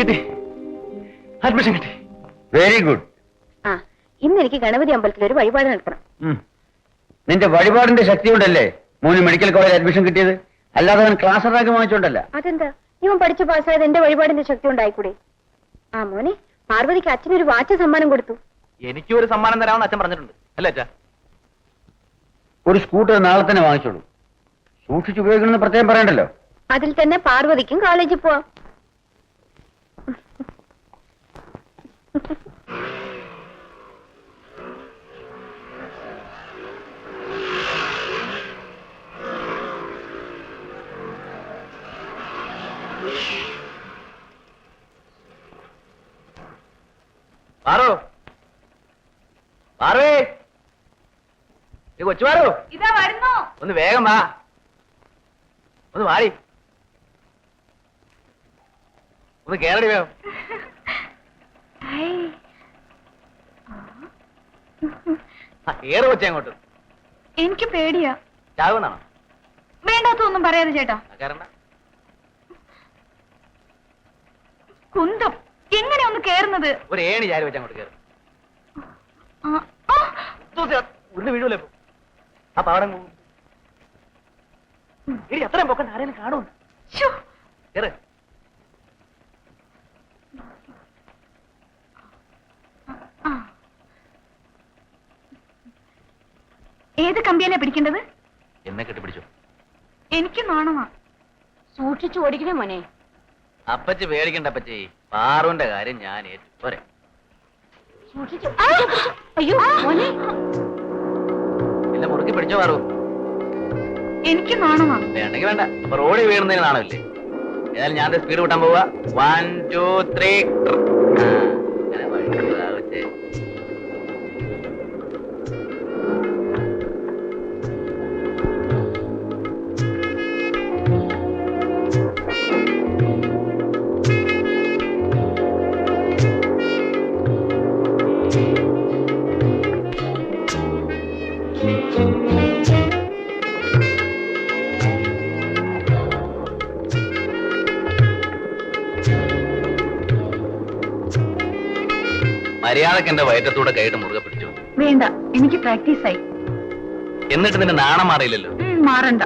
കിട്ടി. അഡ്മിഷൻ കിട്ടി. Very good ആ ഇന്ന് എനിക്ക് ഗണപതി അമ്പലത്തിൽ ഒരു വഴിപാട് നടത്തണം. നിന്റെ വഴിപാടിന്റെ ശക്തി കൊണ്ടല്ലേ മോന് മെഡിക്കൽ കോളേജ് അഡ്മിഷൻ കിട്ടിയത്? അല്ലാതെ അവൻ ക്ലാസ് റാങ്ക് വാങ്ങിച്ചോണ്ടല്ല. അതെന്താ? ഇവൻ പഠിച്ചു പാസ്സായത് എന്റെ വഴിപാടിന്റെ ശക്തി ഉണ്ടായിക്കൂടെ ആ മോനെ പാർവതിക്ക് അച്ഛനൊരു വാച്ച് സമ്മാനം കൊടുത്തു. എനിക്കും ഒരു സമ്മാനം തരാമെന്ന് അച്ഛൻ പറഞ്ഞിട്ടുണ്ട്. അല്ലേ അച്ഛാ? ഒരു സ്കൂട്ടർ നാളെ തന്നെ വാങ്ങിച്ചോളൂ. സൂക്ഷിച്ചു ഉപയോഗിക്കണമെന്ന് പ്രത്യേകം പറയണ്ടല്ലോ. അതിൽ തന്നെ പാർവതിക്കും കോളേജിൽ പോവാം. പാറു. പാറുവേ നീ കൊച്ചു പാറു. ഇതാ വരുന്നു. ഒന്ന് വേഗം വാ. ഒന്ന് വാടി. ഒന്ന് കേറടി വേഗം. ആ കേറ് കൊച്ചേ അങ്ങോട്ട്. എനിക്ക് പേടിയാ. ചാകുന്നാണോ വേണ്ടാത്തൊന്നും പറയാതെ ചേട്ടാ. കുന്തം എങ്ങനെ ഒന്ന് കേറുന്നത്? ഒരു ഏണി ചാരി വെച്ച് അങ്ങോട്ട് ആ. ഉരുണ്ട് വീഴൂലേ? ആ പാടം ഇനി എത്രയും പൊക്കണ്ട ആരെങ്കിലും കാണും ശ്ശോ. കേറ്. ആ. ഏത് കമ്പിയല്ലേ പിടിക്കേണ്ടത്? എന്നെ കെട്ടിപ്പിടിച്ചു. എനിക്ക് നാണമാ. സൂക്ഷിച്ചു ഓടിക്കണേ മോനെ. അപ്പച്ചി പേടിക്കണ്ട അപ്പച്ചി. പാറുവിന്റെ കാര്യം ഞാൻ ഏറ്റു. പോരെ. സൂക്ഷിച്ചു. അയ്യോ മോനെ. എന്നെ മുറുക്കി പിടിച്ചോ പാറു. എനിക്ക് നാണമാ. വേണ്ടെങ്കിൽ വേണ്ട. ഇപ്പൊ റോഡിൽ വീഴുന്നതിന് നാണമില്ലേ? ഏതായാലും ഞാൻ സ്പീഡ് കൂട്ടാൻ പോവാ. വൺ ടു ത്രീ എന്റെ വയറ്റത്തൂടെ കൈയിട്ട് മുറുകെ പിടിച്ചു? വേണ്ട എനിക്ക് പ്രാക്ടീസ് ആയി. എന്നിട്ട് നിന്റെ നാണം മാറിയില്ലല്ലോ? മാറണ്ട.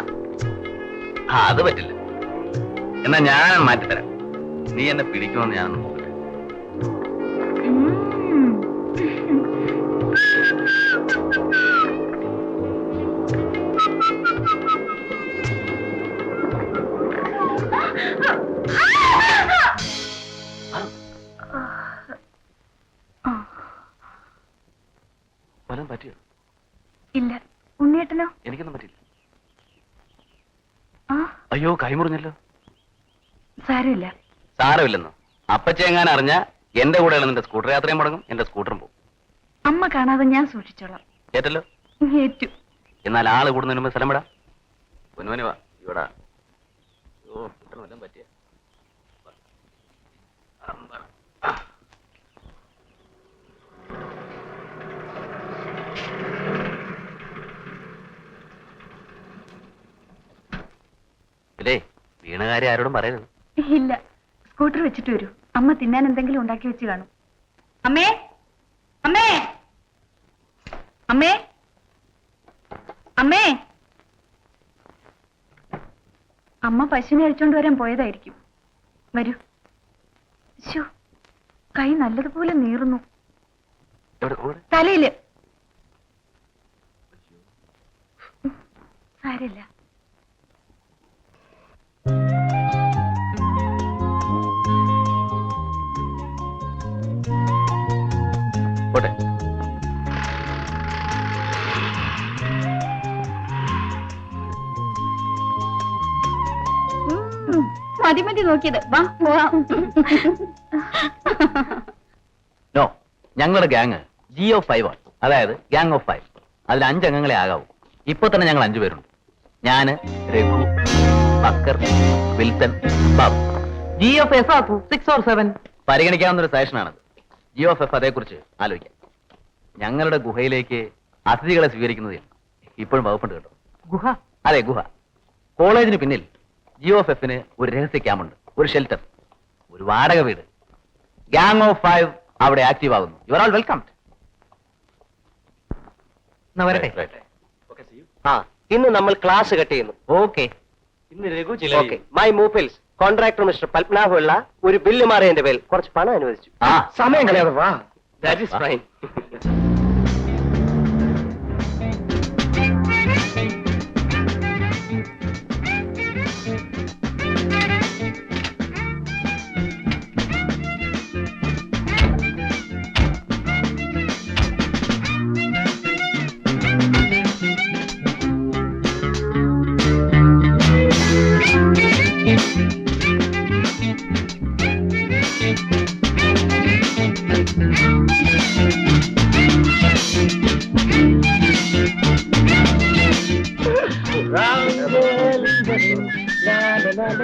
ആ അത് പറ്റില്ല. എന്നാ ഞാൻ മാറ്റിത്തരാം. നീ എന്നെ പിടിക്കുമെന്ന് ഞാനൊന്ന് അയ്യോ കൈമുറിഞ്ഞല്ലോ. സാരമില്ല. സാരമില്ലെന്നോ? അപ്പച്ചെങ്ങാൻ അറിഞ്ഞ എന്റെ കൂടെയാണ് നിന്റെ സ്കൂട്ടർ യാത്രയും മുടങ്ങും എന്റെ സ്കൂട്ടറും പോകും അമ്മ കാണാതെ ഞാൻ സൂക്ഷിച്ചോളാം. ഏറ്റല്ലോ? ഏറ്റു. എന്നാൽ ആൾ കൂടുന്നതിന് മുമ്പ് സ്ഥലം വിടാ. പൊന്നുവന് വാ ഇവിടെ. ഓ വല്ലതും പറ്റിയ. ഇല്ലേ വീണ കാര്യം ആരോടും പറയരുത്. ഇല്ല സ്കൂട്ടർ വെച്ചിട്ട് വരൂ. അമ്മ തിന്നാൻ എന്തെങ്കിലും ഉണ്ടാക്കി വെച്ച് കാണും. അമ്മേ അമ്മേ അമ്മേ അമ്മേ. അമ്മ പശുവിനെ അഴിച്ചോണ്ട് വരാൻ പോയതായിരിക്കും. വരൂ. ശോ കൈ നല്ലതുപോലെ നീറുന്നു. തലയിൽ. സാരില്ല പോട്ടെ. മതി മതി നോക്കിയത്. വാ പോവാം. നോ ഞങ്ങളുടെ ഗ്യാങ് ജിയോ ഫൈവ് ആണ്. അതായത് ഗ്യാങ് ഓഫ് ഫൈവ് അതിൽ അഞ്ചംഗങ്ങളെ ആകാവൂ. ഇപ്പൊ തന്നെ ഞങ്ങൾ അഞ്ചു പേരുണ്ട് ഞാൻ രഘു ബക്കർ വിൽസൺ ബബ് ജി എഫ് എഫ് ആക്കൂ. സിക്സ് ഓർ സെവൻ പരിഗണിക്കാവുന്ന ഒരു സെഷനാണത് ജി എഫ് അതേക്കുറിച്ച് ആലോചിക്കാം. ഞങ്ങളുടെ ഗുഹയിലേക്ക് അതിഥികളെ സ്വീകരിക്കുന്നതിൽ ഇപ്പോഴും വകുപ്പുണ്ട് കേട്ടോ. ഗുഹ? അതെ ഗുഹ. കോളേജിന് പിന്നിൽ ജി എഫ് എഫിന് ഒരു രഹസ്യ ക്യാമ്പുണ്ട്. ഒരു ഷെൽട്ടർ ഒരു വാടക വീട്. ഗ്യാങ് ഓഫ് ഫൈവ് അവിടെ ആക്റ്റീവ് ആകുന്നു യു ആർ ആൾ വെൽക്കം വരട്ടെ? ആ ഇന്ന് നമ്മൾ ക്ലാസ് കട്ട് ചെയ്യുന്നു. ഓക്കെ ഇന്ന് രഘു ഓക്കെ. മൈ മൂപ്പിൽസ് കോൺട്രാക്ടർ മിസ്റ്റർ പത്മനാഭുള്ള ഒരു ബില്ല് മാറിയതിന്റെ പേരിൽ കുറച്ച് പണം അനുവദിച്ചു. ആ. സമയം കളയാതെ വാ. That is fine There's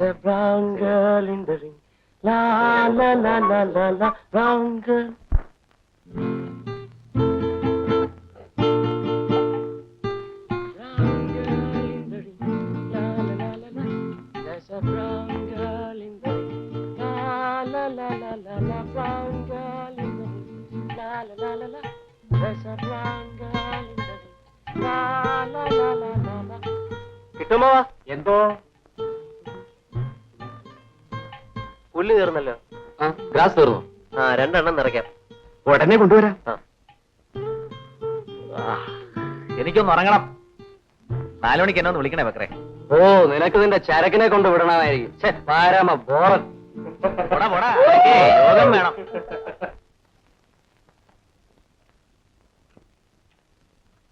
a brown girl in the ring. La la la la la la brown girl. കിട്ടുമോ? എന്തോ? പുല്ല് തീർന്നല്ലോ. ഗ്രാസ് തീർന്നു? ആ രണ്ടെണ്ണം നിറയ്ക്കാം. ഉടനെ കൊണ്ടുവരാം. എനിക്കൊന്ന് ഉറങ്ങണം. നാലു മണിക്ക് എന്നെ ഒന്ന് വിളിക്കണേ വെക്കറേ ഓ നിനക്ക് നിന്റെ ചരക്കിനെ കൊണ്ട് വിടണമായിരിക്കും. പാരാമ ബോറൻ. പോടാ പോടാ. യോഗം വേണം.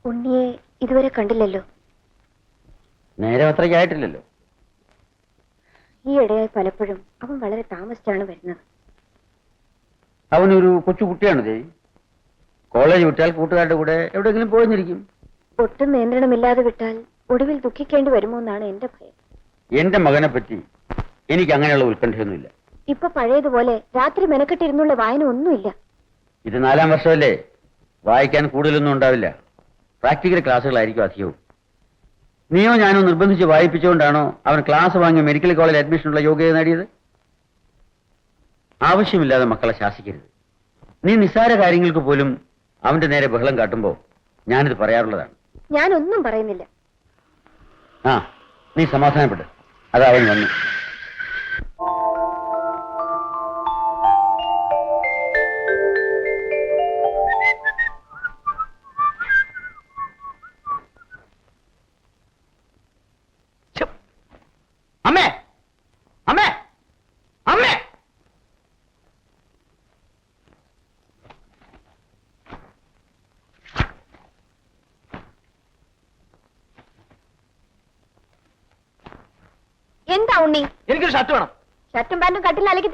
ഉണ്ണിയെ ഇതുവരെ കണ്ടില്ലല്ലോ. നേരെ അത്രയ്ക്കായിട്ടില്ലല്ലോ ഈ ഇടയായി പലപ്പോഴും അവൻ വളരെ താമസിച്ചാണ് വരുന്നത്. അവനൊരു കൊച്ചുകുട്ടിയാണ് ദേവി കോളേജ് വിട്ടാൽ കൂട്ടുകാരുടെ കൂടെ എവിടെയെങ്കിലും പോയിരിക്കും ഒട്ടും നിയന്ത്രണമില്ലാതെ വിട്ടാൽ ഒടുവിൽ ദുഃഖിക്കേണ്ടി വരുമോ എന്നാണ് എന്റെ ഭയം. എന്റെ മകനെ പറ്റി എനിക്ക് അങ്ങനെയുള്ള ഉത്കണ്ഠയൊന്നുമില്ല. ഇപ്പൊ പഴയതുപോലെ രാത്രി മെനക്കെട്ടിരുന്നുള്ള വായന ഒന്നുമില്ല. ഇത് നാലാം വർഷമല്ലേ? വായിക്കാൻ കൂടുതലൊന്നും ഉണ്ടാവില്ല. പ്രാക്ടിക്കൽ ക്ലാസ്സുകളായിരിക്കും അധികവും. നീയോ ഞാനോ നിർബന്ധിച്ച് വായിപ്പിച്ചുകൊണ്ടാണോ അവൻ ക്ലാസ് വാങ്ങി മെഡിക്കൽ കോളേജിൽ അഡ്മിഷനുള്ള യോഗ്യത നേടിയത്? ആവശ്യമില്ലാതെ മക്കളെ ശാസിക്കരുത്. നീ നിസ്സാര കാര്യങ്ങൾക്ക് പോലും അവന്റെ നേരെ ബഹളം കാട്ടുമ്പോൾ ഞാനിത് പറയാറുള്ളതാണ്. ഞാനൊന്നും പറയുന്നില്ല. ആ നീ സമാധാനപ്പെട്ട് അതാ അവൻ വന്നു.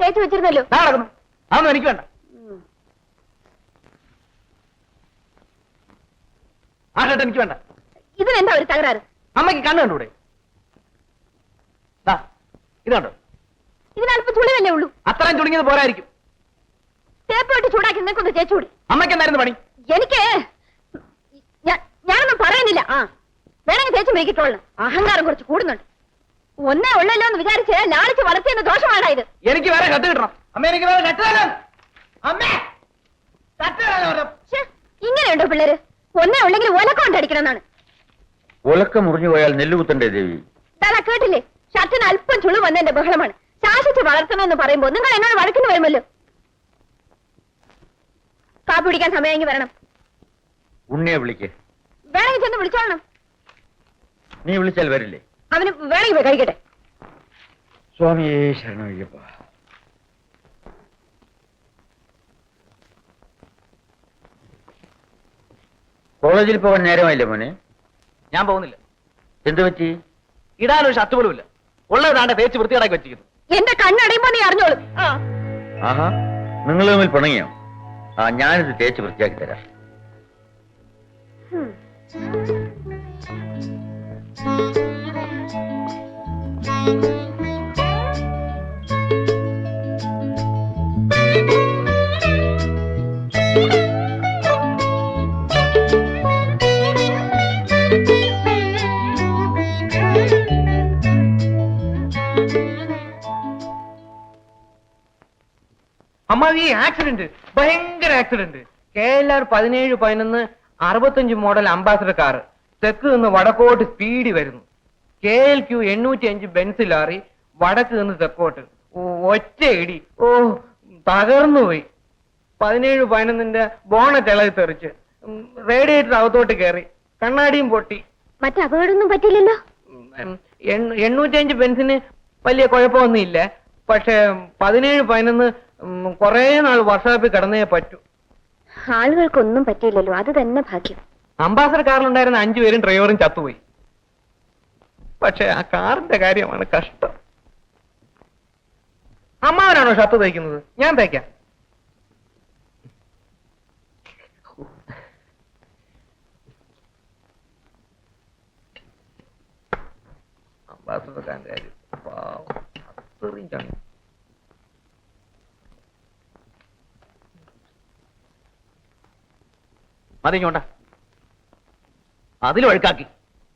തേച്ച് വെച്ചിരുന്നല്ലോ. നടക്കുന്നു അതൊന്നും എനിക്ക് വേണ്ട. ആ ഷർട്ട് എനിക്ക് വേണ്ട. ഇതിനെന്താ ഒരു തകരാറ്? അമ്മയ്ക്ക് കണ്ണ് കണ്ടൂടെ ദാ, ഇത് ഇതിനല്പം ചുളി തന്നെ ഉള്ളൂ. അത്രയും ചുളിങ്ങിയത് പോരായിരിക്കും. തേപ്പ് ഇട്ട് ചൂടാക്കി നിനക്കൊന്ന് തേച്ചുകൂടി. അമ്മയ്ക്ക് എന്തായിരുന്നു പണി? എനിക്ക് ഞാനൊന്നും പറയുന്നില്ല. ആ വേണമെങ്കിൽ തേച്ച് മേക്കിട്ടോളണം അഹങ്കാരം കുറച്ച് കൂടുന്നുണ്ട്. ഒന്നേ ഉള്ളല്ലോ എന്ന് വിചാരിച്ച് ലാളിച്ച് വളർത്തിയെന്ന് ദോഷമാണ് ഇത്? എനിക്ക് വേറെ കത്ത് കിട്ടണം. അമ്മ എനിക്ക് വേറെ ഷർട്ട് തരാം. അമ്മേ തരാൻ ശ്ശെ, ഇങ്ങനെയുണ്ടോ പിള്ളേര്? ഒന്നേ ഉള്ളെങ്കിൽ ഒലക്ക കൊണ്ടടിക്കണം എന്നാണ് ഉലക്ക മുറിഞ്ഞു പോയാൽ നെല്ലുകുത്തണ്ടേ ദേവി? ദാദാ കേട്ടില്ലേ? ഷർട്ടിന് അല്പം ചുളു വന്നതിന്റെ ബഹളമാണ്. ശാസിച്ച് വളർത്തണമെന്ന് പറയുമ്പോ നിങ്ങൾ എന്നോട് വഴക്കിന് വരുമല്ലോ. കാപ്പി പിടിക്കാൻ സമയമെങ്കിൽ വരണം. ഉണ്ണിയെ വിളിക്ക്. വേണമെങ്കിൽ ചെന്ന് വിളിച്ചോളണം. നീ വിളിച്ചാൽ വരില്ലേ? അവന് വേണമെങ്കിൽ പോയി കഴിക്കട്ടെ. സ്വാമിയെ കോളേജിൽ പോകാൻ നേരമായില്ലേ മോനെ? ഞാൻ പോകുന്നില്ല. എന്തു പറ്റി? ഇടാനൊരു ഷർട്ട് പോലും ഇല്ല ഉള്ളത് താണ്ടെ തേച്ച് വൃത്തികേടാക്കി വെച്ചിരിക്കുന്നു. എന്റെ കണ്ണടയുമ്പോ നീ അറിഞ്ഞോളും. ആ. ആഹാ നിങ്ങൾ തമ്മിൽ പിണങ്ങിയോ? ആ ഞാനിത് തേച്ച് വൃത്തിയാക്കി തരാം. ഹും. അമ്മാവി ആക്സിഡന്റ് ഭയങ്കര ആക്സിഡന്റ് കെ എൽ ആർ പതിനേഴ് പതിനൊന്ന് അറുപത്തഞ്ച് മോഡൽ അംബാസഡർ കാർ തെക്ക് നിന്ന് വടക്കോട്ട് സ്പീഡ് വരുന്നു. കെ എൽ ക്യു എണ്ണൂറ്റി അഞ്ച് ബെൻസ് ലാറി വടക്ക് നിന്ന് തെക്കോട്ട് ഒറ്റയിടി ഓ തകർന്നു പോയി. പതിനേഴ് പതിനൊന്നിന്റെ ബോണറ്റ് ഇളകി തെറിച്ച്. റേഡിയേറ്റർ അകത്തോട്ട് കയറി. കണ്ണാടിയും പൊട്ടി. മറ്റു അപകടമൊന്നും പറ്റില്ലല്ലോ എണ്ണൂറ്റി അഞ്ച് എണ്ണൂറ്റഞ്ച് ബെൻസിന് വലിയ കുഴപ്പമൊന്നുമില്ല. പക്ഷെ പതിനേഴ് പതിനൊന്ന് കൊറേ കുറേ നാൾ വർഷാപ്പിൽ കിടന്നേ പറ്റൂ. ആളുകൾക്കൊന്നും പറ്റിയില്ലല്ലോ. അത് തന്നെ ഭാഗ്യം. അംബാസഡർ കാറിലുണ്ടായിരുന്ന അഞ്ചുപേരും ഡ്രൈവറും ചത്തുപോയി. പക്ഷെ ആ കാറിന്റെ കാര്യമാണ് കഷ്ടം. അമ്മാവനാണോ ഷർട്ട് തയ്ക്കുന്നത്? ഞാൻ തയ്ക്കാം. ചങ്ങ. മതി അതിൽ ഒഴുക്കാക്കി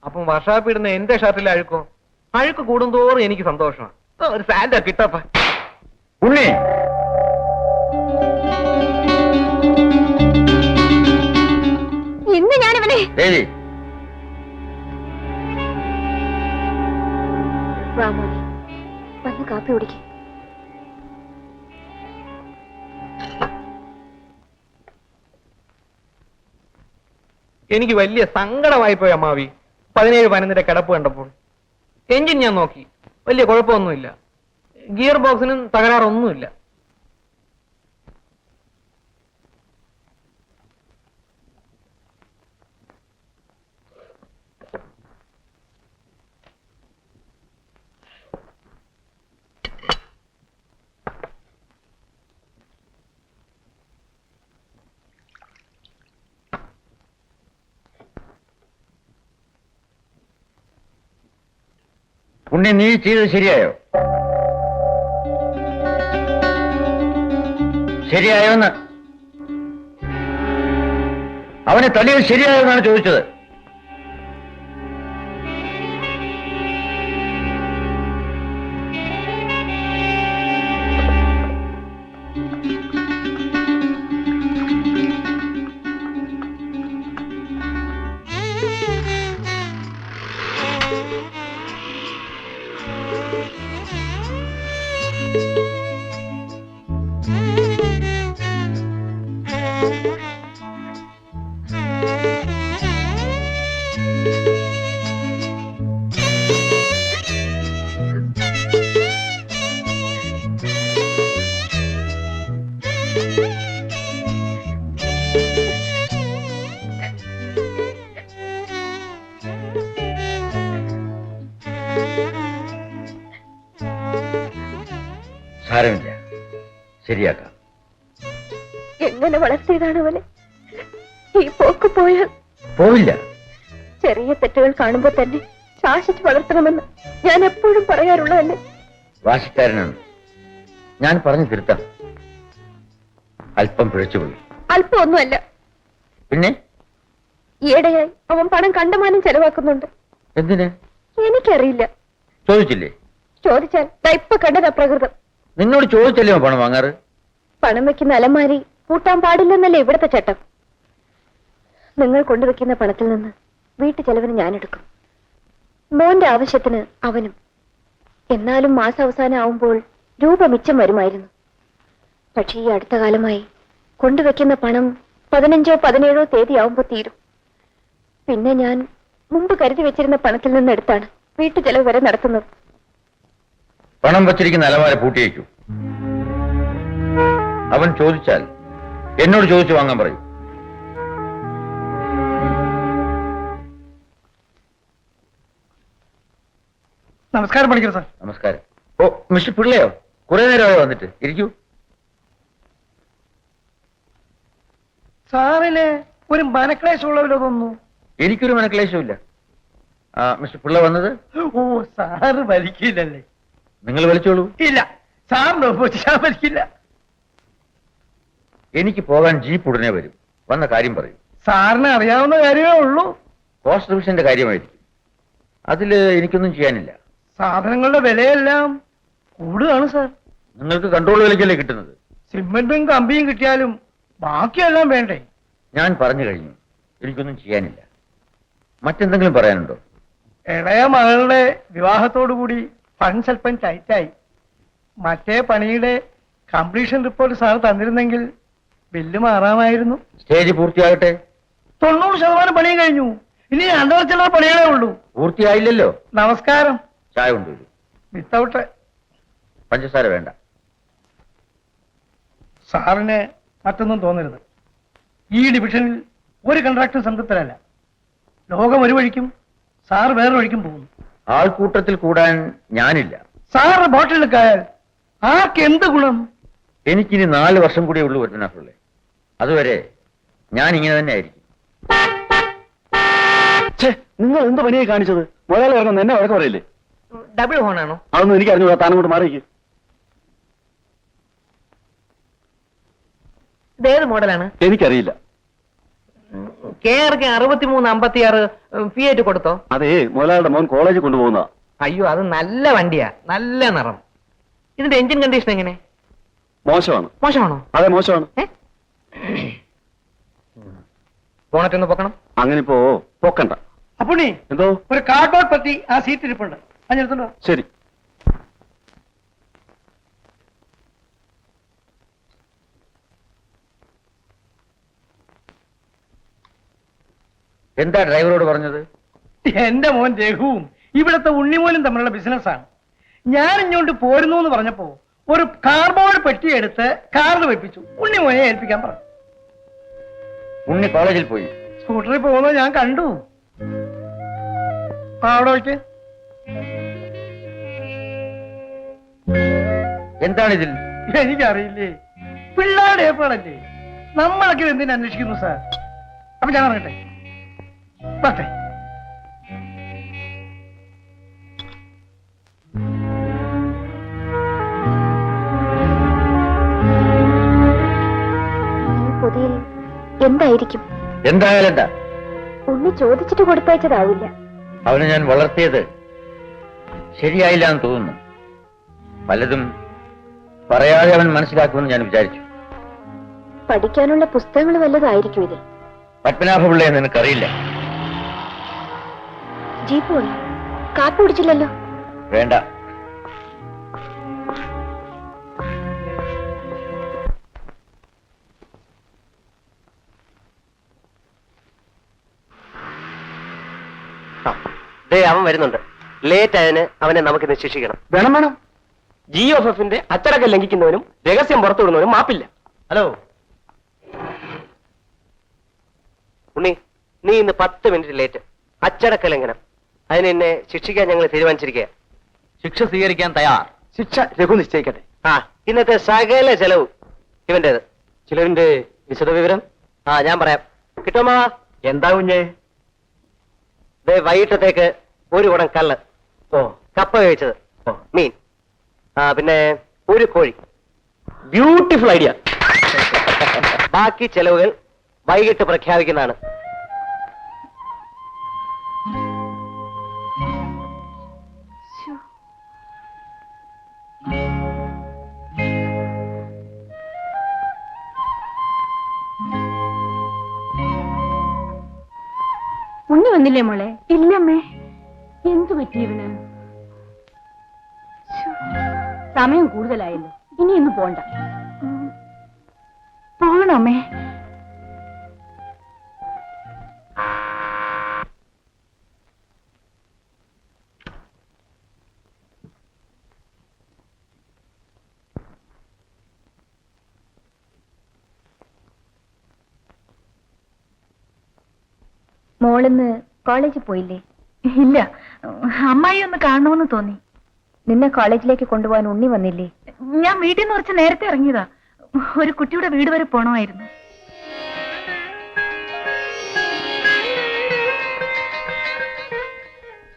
അപ്പം വർഷാപ്പ് ഇടുന്ന എന്റെ ഷർട്ടിൽ അഴുക്കോ? അഴുക്ക് കൂടുന്തോറും എനിക്ക് സന്തോഷമാണ്. ഒരു സാൻഡ കിട്ടപ്പ. ഉണ്ണി. ഇന്ന് ഞാനിവനെ ദേവി. വന്ന് കാപ്പി കുടിക്കും. എനിക്ക് വലിയ സങ്കടമായി പോയി അമ്മാവി. പതിനേഴ് പതിനൊന്നിന്റെ കിടപ്പ് കണ്ടപ്പോൾ എഞ്ചിൻ ഞാൻ നോക്കി. വലിയ കുഴപ്പമൊന്നുമില്ല. ഗിയർ ബോക്സിനും തകരാറൊന്നുമില്ല. ഉണ്ണി നീ ചെയ്തത് ശരിയായോ? ശരിയായോന്ന്. അവനെ തല്ലിയത് ശരിയായോ എന്നാണ് ചോദിച്ചത്. എങ്ങനെ വളർത്തിയതാണ് അവനെ. ഈ പോക്ക് പോയാൽ പോവില്ല. ചെറിയ തെറ്റുകൾ കാണുമ്പോ തന്നെ ശാസിച്ച് വളർത്തണമെന്ന് ഞാൻ എപ്പോഴും പറയാറുള്ളതല്ലേ വാശിക്കാരനാണ്. ഞാൻ പറഞ്ഞു തിരുത്താം അല്പം പിഴച്ചുപോയി അല്പമൊന്നുമല്ല പിന്നെ? ഈയിടെയായി അവൻ പണം കണ്ടമാനം ചെലവാക്കുന്നുണ്ട്. എന്തിന്? എനിക്കറിയില്ല. ചോദിച്ചില്ലേ? ചോദിച്ചാൽ ഇപ്പൊ കണ്ടതാ പ്രകൃതം. നിന്നോട് ചോദിച്ചല്ലേ പണം വാങ്ങാറ്? പണം വെക്കുന്ന അലമാരി പൂട്ടാൻ പാടില്ലെന്നല്ലേ ഇവിടുത്തെ ചട്ടം? നിങ്ങൾ കൊണ്ടുവെക്കുന്ന പണത്തിൽ നിന്ന് വീട്ടു ചെലവിന് ഞാനെടുക്കും. മോന്റെ ആവശ്യത്തിന് അവനും. എന്നാലും മാസാവസാനം ആവുമ്പോൾ രൂപ മിച്ചം വരുമായിരുന്നു. പക്ഷേ ഈ അടുത്ത കാലമായി കൊണ്ടുവെക്കുന്ന പണം പതിനഞ്ചോ പതിനേഴോ തീയതി ആവുമ്പോൾ തീരും. പിന്നെ ഞാൻ മുമ്പ് കരുതി വെച്ചിരുന്ന പണത്തിൽ നിന്ന് എടുത്താണ് വീട്ടു ചെലവ് വരെ നടത്തുന്നത്. പണം വച്ചിരിക്കുന്ന അലമാര പൂട്ടിയേക്കൂ. അവൻ ചോദിച്ചാൽ എന്നോട് ചോദിച്ചു വാങ്ങാൻ പറയൂ. നമസ്കാരം പണിക്കർ സാർ. നമസ്കാരം. ഓ മിസ്റ്റർ പിള്ളയോ? കുറെ നേരമായോ വന്നിട്ട്. ഇരിക്കൂ. സാറിന് ഒരു മനക്ലേശമുള്ളവരോ തോന്നുന്നു എനിക്കൊരു മനക്ലേശമില്ല ആ മിസ്റ്റർ പിള്ള വന്നത്? ഓ സാറ് വലിക്കില്ലല്ലേ. നിങ്ങൾ വലിച്ചോളൂ ഇല്ല സാറിന് ഞാൻ വലിക്കില്ല. എനിക്ക് പോകാൻ ജീപ്പ് ഉടനെ വരും. വന്ന കാര്യം പറയും. സാറിന് അറിയാവുന്ന കാര്യമേ ഉള്ളൂ. കോസ്റ്റ് ഡിവിഷന്റെ കാര്യമായിരിക്കും. അതിൽ എനിക്കൊന്നും ചെയ്യാനില്ല. സാധനങ്ങളുടെ വിലയെല്ലാം കൂടുകയാണ് സാർ. നിങ്ങൾക്ക് കൺട്രോൾ വിലയ്ക്കല്ലേ കിട്ടുന്നത്? സിമെന്റും കമ്പിയും കിട്ടിയാലും ബാക്കിയെല്ലാം വേണ്ടേ? ഞാൻ പറഞ്ഞു കഴിഞ്ഞു. എനിക്കൊന്നും ചെയ്യാനില്ല. മറ്റെന്തെങ്കിലും പറയാനുണ്ടോ? ഇളയ മകളുടെ വിവാഹത്തോടുകൂടി ഫണ്ട് അല്പം ടൈറ്റായി മറ്റേ പണിയുടെ കംപ്ലീഷൻ റിപ്പോർട്ട് സാർ തന്നിരുന്നെങ്കിൽ ബില്ല് മാറാമായിരുന്നു. സ്റ്റേജ് പൂർത്തിയാകട്ടെ. തൊണ്ണൂറ് ശതമാനം പണിയും കഴിഞ്ഞു. ഇനി ചില്ലറ പണികളേ ഉള്ളൂ. പൂർത്തിയായില്ലല്ലോ. നമസ്കാരം. ചായ കൊണ്ടുവരൂ. വിത്തൗട്ട്. പഞ്ചസാര വേണ്ട. സാറിന് മറ്റൊന്നും തോന്നരുത്. ഈ ഡിവിഷനിൽ ഒരു കൺട്രാക്ടർ സംതൃപ്തരല്ല. ലോകം ഒരു വഴിക്കും സാർ വേറെ വഴിക്കും പോകുന്നു. ആൾക്കൂട്ടത്തിൽ കൂടാൻ ഞാനില്ല. സാറ് ബോട്ടിലെടുക്കാൻ ആർക്ക് എന്ത് ഗുണം? എനിക്കിനി നാല് വർഷം കൂടിയേ ഉള്ളൂ പത്മനാഭുള്ളേ അതുവരെ ഞാൻ ഇങ്ങനെ തന്നെ ആയിരിക്കും. നിങ്ങൾ എന്ത് പനിയെ കാണിച്ചത്? മുതലാളി ഇറങ്ങുന്ന എന്നെ വഴക്ക് പറയില്ലേ? ഡബിൾ ഹോണാണോ അതൊന്നും എനിക്ക് അറിഞ്ഞു താനും കൊണ്ട് മാറിയിരിക്കും ഇതേത് മോഡലാണ്? എനിക്കറിയില്ല. കെ ആർക്ക് അറുപത്തിമൂന്ന് അമ്പത്തി ആറ് ഫിയേറ്റ് കൊടുത്തോ? അതേ മുതലാളിയുടെ മോൻ കോളേജിൽ കൊണ്ടുപോകുന്ന അയ്യോ അത് നല്ല വണ്ടിയാ നല്ല നിറം. ഇതിന്റെ എഞ്ചിൻ കണ്ടീഷൻ എങ്ങനെ? മോശമാണ്. മോശമാണോ? അതെ മോശമാണ്. ബോണറ്റ് ഒന്ന് പൊക്കണം. അങ്ങനെ ഇപ്പോ പൊക്കണ്ട. അപ്പുണ്ണി എന്തോ? ഒരു കാർഡ്ബോർഡ് പറ്റി ആ സീറ്റ് ഇരിപ്പുണ്ട്. അഞ്ഞെടുത്തുണ്ടോ ശരി. എന്താ ഡ്രൈവറോട് പറഞ്ഞത്? എന്റെ മോൻ രഘുവും ഇവിടുത്തെ ഉണ്ണിമോലും തമ്മിലുള്ള ബിസിനസ്സാണ്. ഞാൻ ഇങ്ങോട്ട് പോരുന്നു എന്ന് പറഞ്ഞപ്പോ ഒരു കാർബോർഡ് പെട്ടി എടുത്ത് കാറിൽ വെപ്പിച്ചു. ഉണ്ണിമോനെ ഏൽപ്പിക്കാൻ പറഞ്ഞു. ഉണ്ണി കോളേജിൽ പോയി. സ്കൂട്ടറിൽ പോകുന്നത് ഞാൻ കണ്ടു. ആ, അവിടെ വെച്ച് എന്താണിതിൽ? എനിക്കറിയില്ലേ. പിള്ളേരുടെ ഏർപ്പാടല്ലേ? നമ്മളൊക്കെ എന്തിനു അന്വേഷിക്കുന്നു സാർ? അപ്പൊ ഞാൻ ഇറങ്ങട്ടെ. പറ്റേ എന്തായിരിക്കും? എന്തായാലും എന്താ ഒന്ന് ചോദിച്ചിട്ട് കൊടുത്തയച്ചതാവില്ല. അവനെ ഞാൻ വളർത്തിയത് ശരിയായില്ല എന്ന് തോന്നുന്നു. പലതും പറയാതെ അവൻ മനസ്സിലാക്കുമെന്ന് ഞാൻ വിചാരിച്ചു. പഠിക്കാനുള്ള പുസ്തകങ്ങൾ വല്ലതായിരിക്കും ഇതിൽ. പത്മനാഭപിള്ളയെ നിനക്കറിയില്ല? ജീപ്പ് കാപ്പ് കുടിച്ചില്ലല്ലോ? വേണ്ട. വരുന്നുണ്ട്. ലേറ്റ് ആയതിന് അവനെ നമുക്ക് ശിക്ഷിക്കണം. വേണം വേണം. ജി എഫ് എഫിന്റെ അച്ചടക്കം ലംഘിക്കുന്നവനും രഹസ്യം പുറത്തുവിടുന്നവനും മാപ്പില്ല. ഹലോ. ഉണ്ണി നീ ഇന്ന് പത്ത് മിനിറ്റ് ലേറ്റ് അച്ചടക്ക ലംഘനം. അതിന് എന്നെ ശിക്ഷിക്കാൻ ഞങ്ങൾ തീരുമാനിച്ചിരിക്കുക ശിക്ഷ സ്വീകരിക്കാൻ തയ്യാർ. ശിക്ഷ രഘു നിശ്ചയിക്കട്ടെ. ആ ഇന്നത്തെ സകല ചെലവ് ഇവന്റേത്. ചിലവിന്റെ വിശദവിവരം ആ ഞാൻ പറയാം. കിട്ടുമോ എന്താ കുഞ്ഞേ? ദേ വൈകിട്ടത്തേക്ക് ഒരു കുടം കള്ള്. ഓ. കപ്പ വേവിച്ചത് മീൻ. ആ പിന്നെ ഒരു കോഴി. ബ്യൂട്ടിഫുൾ ഐഡിയ ബാക്കി ചെലവുകൾ വൈകിട്ട് പ്രഖ്യാപിക്കുന്നതാണ്. ഉണ്ണി വന്നില്ലേ മോളെ? ഇല്ലമ്മേ. എന്തു പറ്റി ഇവന്? ശ്ശോ, സമയം കൂടുതലായല്ലോ. ഇനി ഇന്ന് പോണ്ട. പോണമേ മോളിന്ന് കോളേജിൽ പോയില്ലേ? ഇല്ല. അമ്മായി ഒന്ന് കാണണമെന്ന് തോന്നി. നിന്നെ കോളേജിലേക്ക് കൊണ്ടുപോകാൻ ഉണ്ണി വന്നില്ലേ? ഞാൻ വീട്ടിൽ നിന്ന് കുറച്ച് നേരത്തെ ഇറങ്ങിയതാ. ഒരു കുട്ടിയുടെ വീട് വരെ പോണമായിരുന്നു.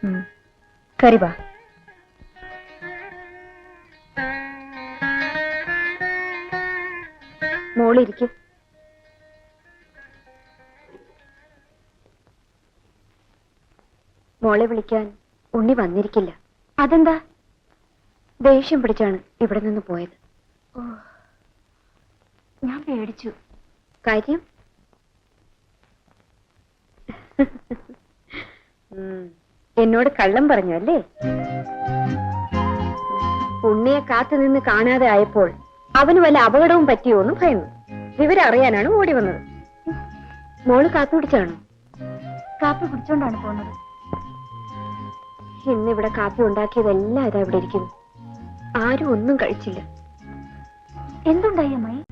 ഉം. കറി വാ. മോളിരിക്കും. മോളെ വിളിക്കാൻ ഉണ്ണി വന്നിരിക്കില്ല. അതെന്താ? ദേഷ്യം പിടിച്ചാണ് ഇവിടെ നിന്ന് പോയത്. ഞാൻ പേടിച്ചു. കാര്യം? എന്നോട് കള്ളം പറഞ്ഞു അല്ലേ? ഉണ്ണിയെ കാത്തു നിന്ന് കാണാതെ ആയപ്പോൾ അവന് വല്ല അപകടവും പറ്റിയോ എന്ന് ഭയന്നു. വിവരറിയാനാണ് ഓടി വന്നത്. മോൾ കാത്തു പിടിച്ചാണോ? കാപ്പി കുടിച്ചോണ്ടാണ് പോകുന്നത് ഇന്നിവിടെ കാപ്പി ഉണ്ടാക്കിയതെല്ലാം ഇതാ ഇവിടെ ഇരിക്കുന്നു. ആരും ഒന്നും കഴിച്ചില്ല. എന്തുണ്ടായി അമ്മായി?